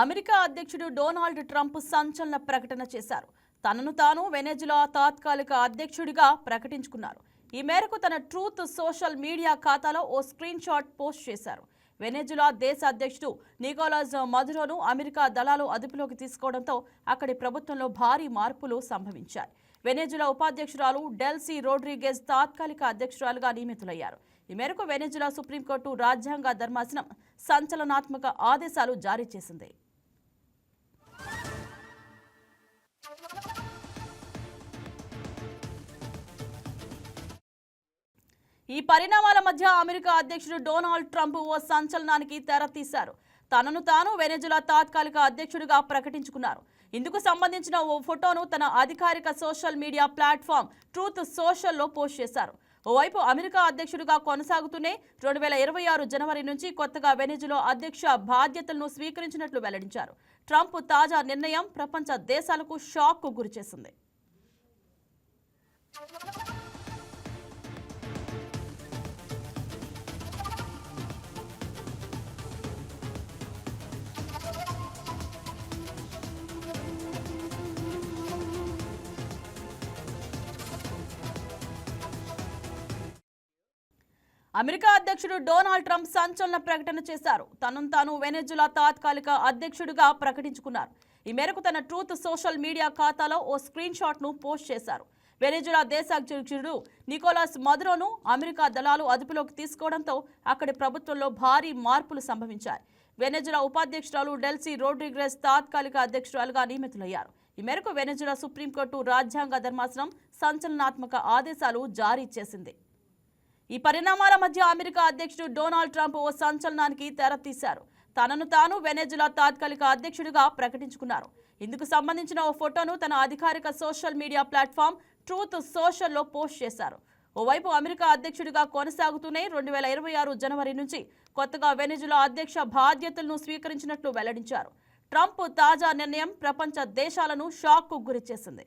America అధ్యక్షుడు Donald Trump సంచలన ప్రకటన చేశారు. తనను తాను వెనెజులా తాత్కాలిక అధ్యక్షుడిగా ప్రకటించుకున్నారు. ఈ మేరకు తన ట్రూత్ సోషల్ మీడియా ఖాతాలో ఓ స్క్రీన్ షాట్ పోస్ట్ చేశారు. వెనెజులా దేశ అధ్యక్షుడు నికోలాస్ మధురోను అమెరికా దళాలు అదుపులోకి తీసుకోవడంతో అక్కడి ప్రభుత్వంలో భారీ మార్పులు సంభవించాయి. వెనెజులా ఉపాధ్యక్షురాలు డెల్సీ రోడ్రిగేజ్ తాత్కాలిక అధ్యక్షురాలుగా నియమితులయ్యారు. ఈ మేరకు వెనెజులా సుప్రీంకోర్టు రాజ్యాంగ ధర్మాసనం సంచలనాత్మక ఆదేశాలు జారీ చేసింది. ఈ పరిణామాల మధ్య అమెరికా అధ్యక్షుడు డొనాల్డ్ ట్రంప్ ఓ సంచలనానికి తెరతీశారు తనను తాను వెనెజులా తాత్కాలిక అధ్యక్షుడిగా ప్రకటించుకున్నారు. ఇందుకు సంబంధించిన ఓ ఫోటోను తన అధికారిక సోషల్ మీడియా ప్లాట్ఫామ్ ట్రూత్ సోషల్లో పోస్ట్ చేశారు. ఓవైపు అమెరికా అధ్యక్షుడిగా కొనసాగుతూనే రెండు వేల ఇరవై ఆరు జనవరి నుంచి కొత్తగా వెనెజులో అధ్యక్ష బాధ్యతలను స్వీకరించినట్లు వెల్లడించారు. ట్రంప్ తాజా నిర్ణయం ప్రపంచ దేశాలకు షాక్కు గురిచేసింది. అమెరికా అధ్యక్షుడు డొనాల్డ్ ట్రంప్ సంచలన ప్రకటన చేశారు. తనను తాను వెనెజులా తాత్కాలిక అధ్యక్షుడిగా ప్రకటించుకున్నారు. ఈ మేరకు తన ట్రూత్ సోషల్ మీడియా ఖాతాలో ఓ స్క్రీన్ షాట్ను పోస్ట్ చేశారు. వెనెజులా దేశ అధ్యక్షుడు నికోలాస్ మదురోను అమెరికా దళాలు అదుపులోకి తీసుకోవడంతో అక్కడి ప్రభుత్వంలో భారీ మార్పులు సంభవించాయి. వెనెజులా ఉపాధ్యక్షురాలు డెల్సీ రోడ్రిగ్రెస్ తాత్కాలిక అధ్యక్షురాలుగా నియమితులయ్యారు. ఈ మేరకు వెనెజులా సుప్రీంకోర్టు రాజ్యాంగ ధర్మాసనం సంచలనాత్మక ఆదేశాలు జారీ చేసింది. ఈ పరిణామాల మధ్య అమెరికా అధ్యక్షుడు డొనాల్డ్ ట్రంప్ ఓ సంచలనానికి తెరతీశారు తనను తాను వెనెజులా తాత్కాలిక అధ్యక్షుడిగా ప్రకటించుకున్నారు. ఇందుకు సంబంధించిన ఓ ఫోటోను తన అధికారిక సోషల్ మీడియా ప్లాట్ఫామ్ ట్రూత్ సోషల్లో పోస్ట్ చేశారు. ఓవైపు అమెరికా అధ్యక్షుడిగా కొనసాగుతూనే రెండు వేల ఇరవై ఆరు జనవరి నుంచి కొత్తగా వెనెజులా అధ్యక్ష బాధ్యతలను స్వీకరించినట్లు వెల్లడించారు. ట్రంప్ తాజా నిర్ణయం ప్రపంచ దేశాలను షాక్కు గురిచేసింది.